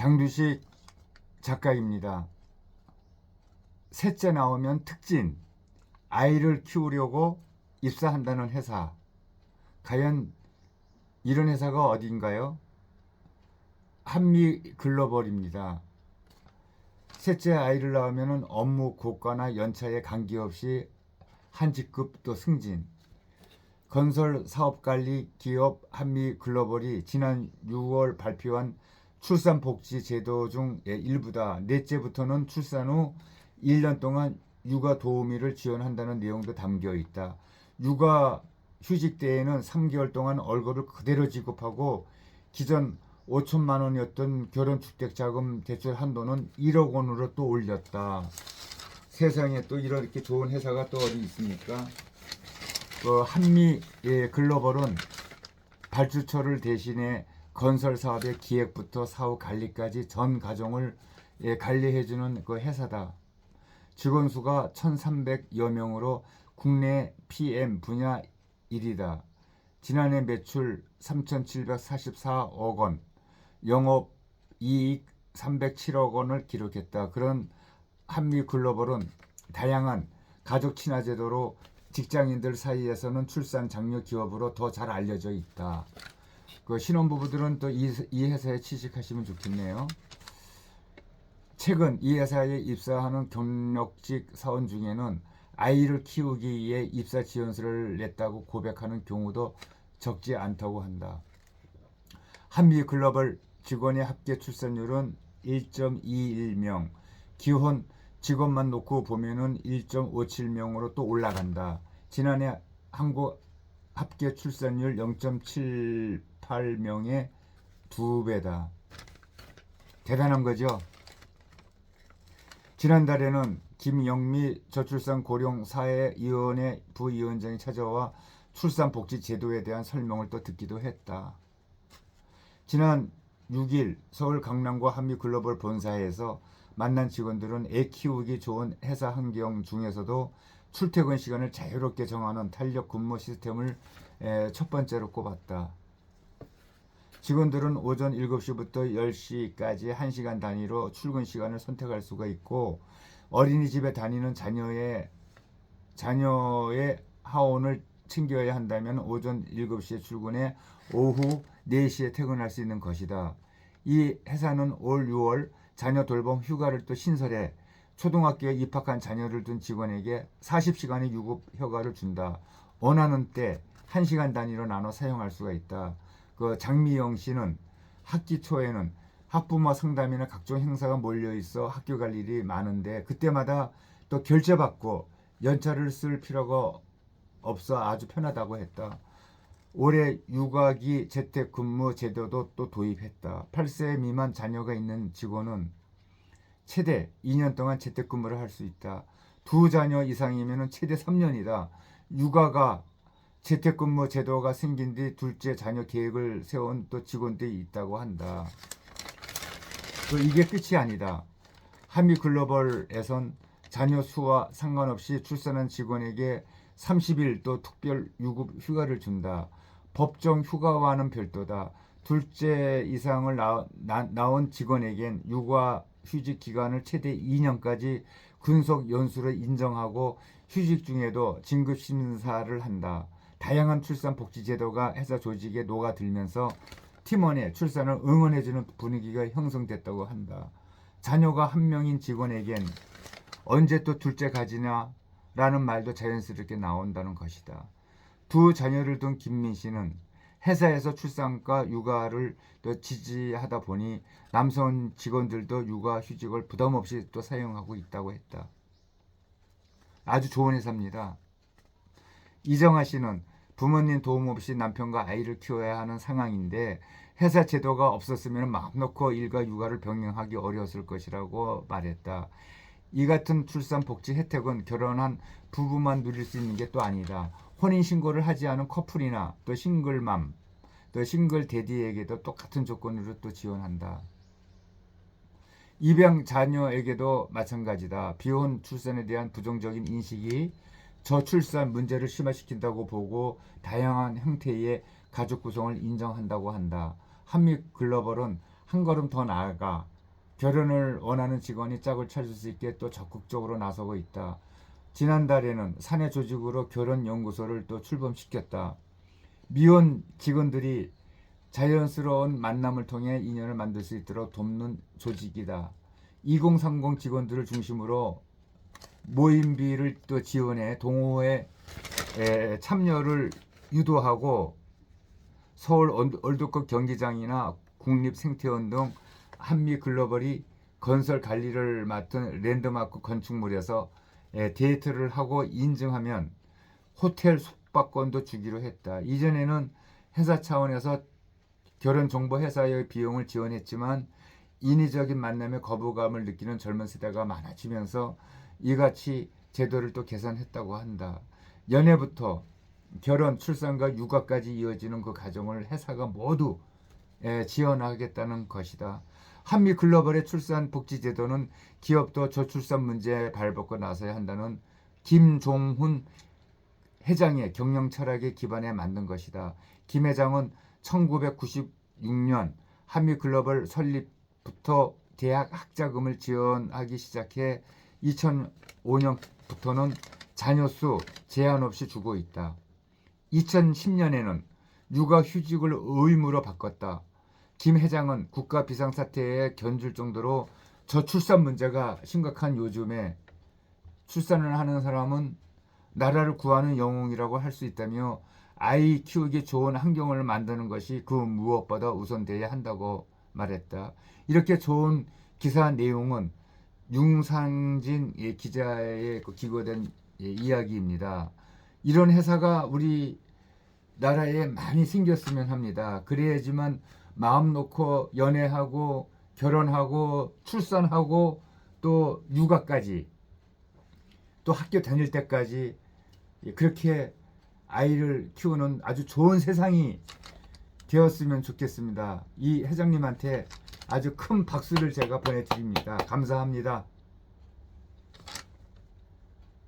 장두식 작가입니다. 셋째 나오면 특진, 아이를 키우려고 입사한다는 회사. 과연 이런 회사가 어딘가요? 한미 글로벌입니다. 셋째 아이를 낳으면 업무 고과나 연차에 관계없이 한 직급 또 승진. 건설 사업관리 기업 한미 글로벌이 지난 6월 발표한 출산복지 제도 중 일부다. 넷째부터는 출산 후 1년 동안 육아 도우미를 지원한다는 내용도 담겨 있다. 육아 휴직 때에는 3개월 동안 얼굴을 그대로 지급하고 기존 5천만 원이었던 결혼주택 자금 대출 한도는 1억 원으로 또 올렸다. 세상에 또 이렇게 좋은 회사가 또 어디 있습니까? 그 한미 예, 글로벌은 발주처를 대신해 건설 사업의 기획부터 사후 관리까지 전 과정을 예, 관리해주는 그 회사다. 직원 수가 1,300여 명으로 국내 PM 분야 1위다. 지난해 매출 3,744억 원, 영업 이익 307억 원을 기록했다. 그런 한미 글로벌은 다양한 가족 친화 제도로 직장인들 사이에서는 출산 장려 기업으로 더 잘 알려져 있다. 그 신혼부부들은 또 이 이 회사에 취직하시면 좋겠네요. 최근 이 회사에 입사하는 경력직 사원 중에는 아이를 키우기 위해 입사 지원서를 냈다고 고백하는 경우도 적지 않다고 한다. 한미 글로벌 직원의 합계 출산율은 1.21명, 기혼 직원만 놓고 보면은 1.57명으로 또 올라간다. 지난해 한국 합계 출산율 0.78명의 두 배다. 대단한 거죠. 지난달에는 김영미 저출산 고령 사회위원회 부위원장이 찾아와 출산복지 제도에 대한 설명을 또 듣기도 했다. 지난 6일 서울 강남구 한미 글로벌 본사에서 만난 직원들은 애 키우기 좋은 회사 환경 중에서도 출퇴근 시간을 자유롭게 정하는 탄력 근무 시스템을 첫 번째로 꼽았다. 직원들은 오전 7시부터 10시까지 1시간 단위로 출근 시간을 선택할 수가 있고 어린이집에 다니는 자녀의 자녀의 하원을 챙겨야 한다면 오전 7시에 출근해 오후 4시에 퇴근할 수 있는 것이다. 이 회사는 올 6월 자녀 돌봄 휴가를 또 신설해 초등학교에 입학한 자녀를 둔 직원에게 40시간의 유급 휴가를 준다. 원하는 때 1시간 단위로 나눠 사용할 수가 있다. 그 장미영 씨는 학기 초에는 학부모 상담이나 각종 행사가 몰려 있어 학교 갈 일이 많은데 그때마다 또 결제받고 연차를 쓸 필요가 없어 아주 편하다고 했다. 올해 육아기 재택근무 제도도 또 도입했다. 8세 미만 자녀가 있는 직원은 최대 2년 동안 재택근무를 할 수 있다. 두 자녀 이상이면 최대 3년이다. 육아가 재택근무 제도가 생긴 뒤 둘째 자녀 계획을 세운 또 직원들이 있다고 한다. 또 이게 끝이 아니다. 한미 글로벌에선 자녀 수와 상관없이 출산한 직원에게 30일 또 특별 유급 휴가를 준다. 법정 휴가와는 별도다. 둘째 이상을 낳, 낳은 직원에겐 육아 휴직 기간을 최대 2년까지 군속 연수를 인정하고 휴직 중에도 진급 심사를 한다. 다양한 출산 복지 제도가 회사 조직에 녹아들면서 팀원의 출산을 응원해주는 분위기가 형성됐다고 한다. 자녀가 한 명인 직원에겐 언제 또 둘째 가지냐 라는 말도 자연스럽게 나온다는 것이다. 두 자녀를 둔 김민 씨는 회사에서 출산과 육아를 또 지지하다 보니 남성 직원들도 육아 휴직을 부담 없이 또 사용하고 있다고 했다. 아주 좋은 회사입니다. 이정아 씨는 부모님 도움 없이 남편과 아이를 키워야 하는 상황인데 회사 제도가 없었으면 마음 놓고 일과 육아를 병행하기 어려웠을 것이라고 말했다. 이 같은 출산 복지 혜택은 결혼한 부부만 누릴 수 있는 게 또 아니다. 혼인 신고를 하지 않은 커플이나 또 싱글맘, 또 싱글 데디에게도 똑같은 조건으로 또 지원한다. 입양 자녀에게도 마찬가지다. 비혼 출산에 대한 부정적인 인식이 저출산 문제를 심화시킨다고 보고 다양한 형태의 가족 구성을 인정한다고 한다. 한미 글로벌은 한 걸음 더 나아가 결혼을 원하는 직원이 짝을 찾을 수 있게 또 적극적으로 나서고 있다. 지난달에는 사내 조직으로 결혼 연구소를 또 출범시켰다. 미혼 직원들이 자연스러운 만남을 통해 인연을 만들 수 있도록 돕는 조직이다. 2030 직원들을 중심으로 모임비를 또 지원해 동호회 에, 참여를 유도하고 서울 얼- 월드컵 경기장이나 국립생태원 등 한미 글로벌이 건설 관리를 맡은 랜드마크 건축물에서 에, 데이트를 하고 인증하면 호텔 숙박권도 주기로 했다. 이전에는 회사 차원에서 결혼 정보 회사의 비용을 지원했지만 인위적인 만남에 거부감을 느끼는 젊은 세대가 많아지면서 이같이 제도를 또 개선했다고 한다. 연애부터 결혼, 출산과 육아까지 이어지는 그 과정을 회사가 모두 에, 지원하겠다는 것이다. 한미 글로벌의 출산 복지 제도는 기업도 저출산 문제에 발벗고 나서야 한다는 김종훈 회장의 경영 철학에 기반해 만든 것이다. 김 회장은 1996년 한미 글로벌 설립부터 대학 학자금을 지원하기 시작해 2005년부터는 자녀 수 제한 없이 주고 있다. 2010년에는 육아 휴직을 의무로 바꿨다. 김 회장은 국가 비상사태에 견줄 정도로 저출산 문제가 심각한 요즘에 출산을 하는 사람은 나라를 구하는 영웅이라고 할 수 있다며 아이 키우기 좋은 환경을 만드는 것이 그 무엇보다 우선돼야 한다고 말했다. 이렇게 좋은 기사 내용은 융상진 예, 기자의 그 기고된 예, 이야기입니다. 이런 회사가 우리 나라에 많이 생겼으면 합니다. 그래야지만 마음 놓고 연애하고 결혼하고 출산하고 또 육아까지 또 학교 다닐 때까지 예, 그렇게 아이를 키우는 아주 좋은 세상이 되었으면 좋겠습니다. 이 회장님한테 아주 큰 박수를 제가 보내드립니다. 감사합니다.